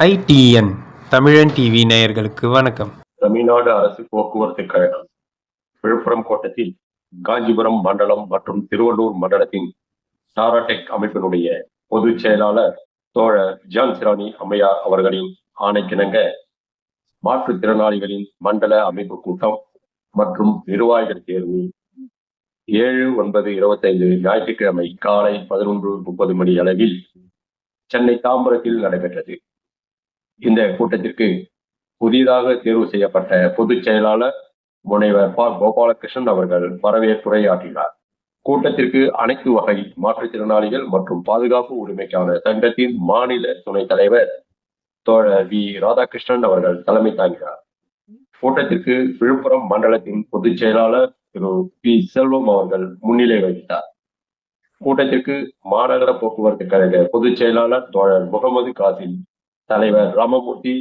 ITN தமிழன் TV நேயர்களுக்கு வணக்கம். தமிழ்நாடு அரசு போக்குவரத்து கழகம் விழுப்புரம் கோட்டத்தில் காஞ்சிபுரம் மண்டலம் மற்றும் திருவள்ளூர் மண்டலத்தின் டாராடெக் அமைப்பினுடைய பொதுச் செயலாளர் தோழர் ஜான் சிராணி அம்மையார் அவர்களின் ஆணைக்கிணங்க மாற்றுத்திறனாளிகளின் மண்டல அமைப்பு கூட்டம் மற்றும் நிர்வாகிகள் தேர்வு ஏழு ஒன்பது இருபத்தைந்து ஞாயிற்றுக்கிழமை காலை பதினொன்று முப்பது மணி அளவில் சென்னை தாம்பரத்தில் நடைபெற்றது. இந்த கூட்டத்திற்கு புதிதாக தேர்வு செய்யப்பட்ட பொதுச் செயலாளர் முனைவர் ப. கோபாலகிருஷ்ணன் அவர்கள் வரவேற்புரையாற்றினார். கூட்டத்திற்கு அனைத்து வகை மாற்றுத்திறனாளிகள் மற்றும் பாதுகாப்பு உரிமைக்கான சங்கத்தின் மாநில துணைத் தலைவர் தோழர் வி. ராதாகிருஷ்ணன் அவர்கள் தலைமை தாங்கினார். கூட்டத்திற்கு விழுப்புரம் மண்டலத்தின் பொதுச் செயலாளர் திரு. பி. செல்வம் அவர்கள் முன்னிலை வகித்தார். கூட்டத்திற்கு மாநகர போக்குவரத்து கழக பொதுச் செயலாளர் தோழர் முகமது காசிம் தலைவர் ராமமூர்த்தி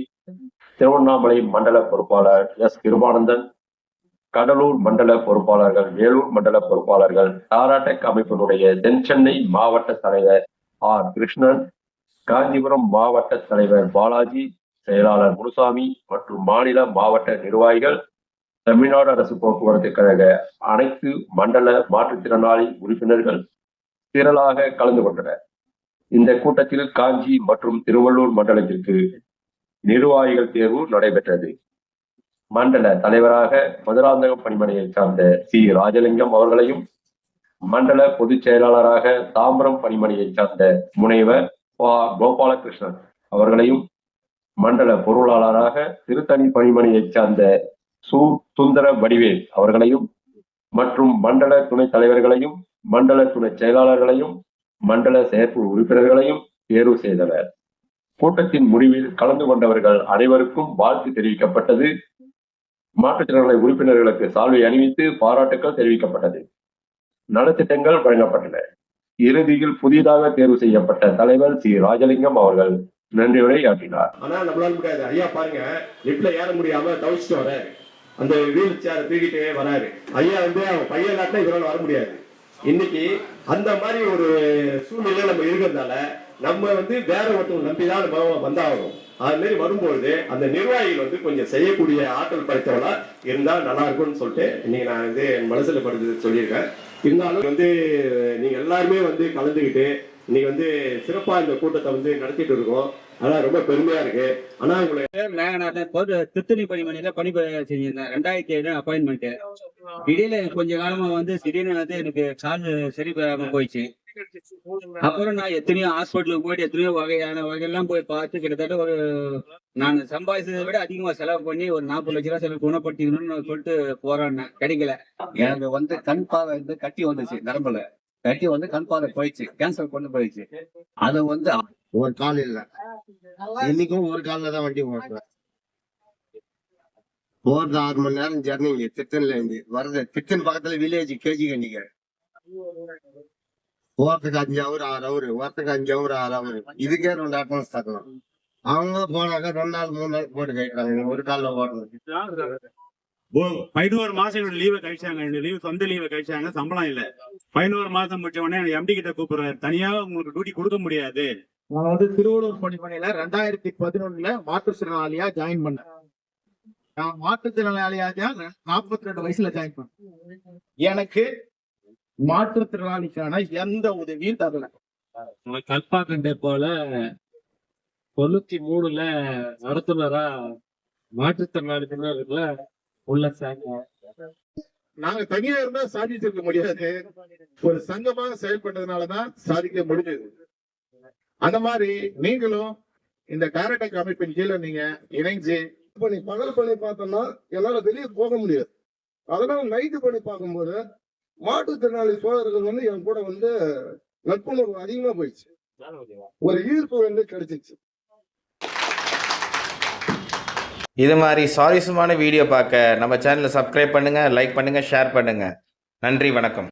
திருவண்ணாமலை மண்டல பொறுப்பாளர் எஸ். கிருபானந்தன் கடலூர் மண்டல பொறுப்பாளர்கள் வேலூர் மண்டல பொறுப்பாளர்கள் டாராடெக் அமைப்பினுடைய தென் சென்னை மாவட்ட தலைவர் ஆர். கிருஷ்ணன் காஞ்சிபுரம் மாவட்ட தலைவர் பாலாஜி செயலாளர் முனுசாமி மற்றும் மாநில மாவட்ட நிர்வாகிகள் தமிழ்நாடு அரசு போக்குவரத்து கழக அனைத்து மண்டல மாற்றுத்திறனாளி உறுப்பினர்கள் திரளாக கலந்து கொண்டனர். இந்த கூட்டத்தில் காஞ்சி மற்றும் திருவள்ளூர் மண்டலத்திற்கு நிர்வாகிகள் தேர்வு நடைபெற்றது. மண்டல தலைவராக மதுராந்தகம் பணிமனையை சார்ந்த சி. ராஜலிங்கம் அவர்களையும் மண்டல பொதுச் செயலாளராக தாம்பரம் பணிமனையை சார்ந்த முனைவர் பா. கோபாலகிருஷ்ணன் அவர்களையும் மண்டல பொருளாளராக திருத்தணி பணிமனையை சார்ந்த சு. சுந்தர வடிவேல் அவர்களையும் மற்றும் மண்டல துணைத் தலைவர்களையும் மண்டல துணை செயலாளர்களையும் மண்டல செயற்பு உறுப்பினர்களையும் தேர்வு செய்தனர். கூட்டத்தின் முடிவில் கலந்து கொண்டவர்கள் அனைவருக்கும் வாழ்த்து தெரிவிக்கப்பட்டது. மாற்றுத்திறனாளி உறுப்பினர்களுக்கு சால்வை அணிவித்து பாராட்டுக்கள் தெரிவிக்கப்பட்டது. நலத்திட்டங்கள் வழங்கப்பட்டன. இறுதியில் புதிதாக தேர்வு செய்யப்பட்ட தலைவர் சி. ராஜலிங்கம் அவர்கள் நன்றி உரையாற்றினார் ஆனா நம்மளால முடியாது. ஐயா பாருங்க. லிப்ட்ல ஏற முடியாம தவிச்சிட்டு வராரு அந்த வீல் சேரை தூக்கிட்டே வராரு. ஐயா வந்து அவன் பையன் காட்டினா இவரால் வர முடியாது. இன்னைக்கு அந்த மாதிரி ஒரு சூழ்நிலை நம்ம இருக்கிறதால நம்ம வந்து வேற ஒருத்தவங்க நம்பி தான் நம்ம வந்தாகணும். அது மாதிரி வரும்பொழுது அந்த நிர்வாகிகள் வந்து கொஞ்சம் செய்யக்கூடிய ஆற்றல் படைத்தவளா இருந்தா நல்லா இருக்கும்னு சொல்லிட்டு இன்னைக்கு நான் வந்து என் மனசுல படுத்து சொல்லியிருக்கேன். இருந்தாலும் வந்து நீங்க எல்லாருமே வந்து கலந்துக்கிட்டு இன்னைக்கு வந்து சிறப்பா இந்த கூட்டத்தை வந்து நடத்திட்டு இருக்கோம். அதான் ரொம்ப பெருமையா இருக்கு. ஆனா உங்களுக்கு பேர் பொது திருத்தணி பணிமனையில பணி செஞ்சிருந்தேன் ரெண்டாயிரத்தி ஏழு அப்பாயின்மெண்ட் இடையில கொஞ்ச காலமா வந்து திடீர்னு வந்து எனக்கு கால் சரி பெறாம போயிடுச்சு. அப்புறம் நான் எத்தனையோ ஹாஸ்பிட்டலுக்கு போயிட்டு எத்தனையோ வகையான வகையெல்லாம் போய் பார்த்து கிட்டத்தட்ட ஒரு நான் சம்பாதிச்சதை விட அதிகமா செலவு பண்ணி ஒரு நாற்பது லட்ச ரூபா செலவு குணப்படுத்திக்கணும்னு சொல்லிட்டு போராடினேன். கிடைக்கல. எனக்கு வந்து கண் பாவை வந்து கட்டி வந்துச்சு நரம்புல. கட்டி வந்து கண் பார்வை போயிடுச்சு. கேன்சர் கொண்டு போயிடுச்சு. அது வந்து ஒரு கால் இல்ல. இன்னைக்கும் ஒரு கால்ல தான் வண்டி ஓட்டுறேன். போறது ஆறு மணி நேரம் ஜர்னிங்க திட்டன்ல இருந்து வர்றது. திட்டன் பக்கத்துல வில்லேஜ் கேஜி கண்டிக்க போறதுக்கு அஞ்சு அவர் ஆறு அவர் வரத்துக்கு அஞ்சு அவர் ஆறு அவர் இதுக்கே ரெண்டு அட்வான்ஸ் தரணும் அவங்க போனாக்கா ரெண்டு நாள் மூணு நாள் போட்டு கேட்கறாங்க ஒரு கால்ல ஓடுறது. பதினோரு மாசம் என்னோட லீவை கழிச்சாங்க. என்னோட லீவு சொந்த லீவை கழிச்சாங்க. சம்பளம் இல்ல. பதினோரு மாசம் முடிச்ச உடனே எம்டி கிட்ட கூப்பிடுறாரு. தனியா உங்களுக்கு டியூட்டி கொடுக்க முடியாது. நான் வந்து திருவள்ளூர் பணிமனையில ரெண்டாயிரத்தி பதினொன்னுல மாற்றுத்திறனாளியா ஜாயின் பண்ணேன். நான் மாற்றுத்திறனாளியா நாற்பத்தி ரெண்டு வயசுல ஜாயின் பண்ணேன். எனக்கு மாற்றுத்திறனாளிக்கான எந்த உதவியும் தரல. கல்பாக்கண்டே போல தொண்ணூத்தி மூணுல நடத்துனரா மாற்றுத்திறனாளிகளுக்குள்ள உள்ள சாங்க நாங்க தனியா இருந்தா சாதிச்சிருக்க முடியாது. ஒரு சங்கமாக செயல்பட்டதுனாலதான் சாதிக்க முடிஞ்சது. அந்த மாதிரி நீங்களும் இந்த டைரக்டக் அமைப்பின் கீழே நீங்க இணைஞ்சு பண்ணி பகல் பண்ணி பார்த்தோம்னா என்னால வெளியே போக முடியாது. அதனால நைட்டு பண்ணி பார்க்கும்போது மாற்றுத்திறனாளி சோழர்கள் வந்து என் கூட வந்து நட்புணர்வு அதிகமா போயிடுச்சு. ஒரு ஈர்ப்பு வந்து கிடைச்சிச்சு இது மாதிரி சுவாரஸ்யமான வீடியோ பார்க்க நம்ம சேனலை சப்ஸ்கிரைப் பண்ணுங்கள் லைக் பண்ணுங்கள் ஷேர் பண்ணுங்கள் நன்றி வணக்கம்.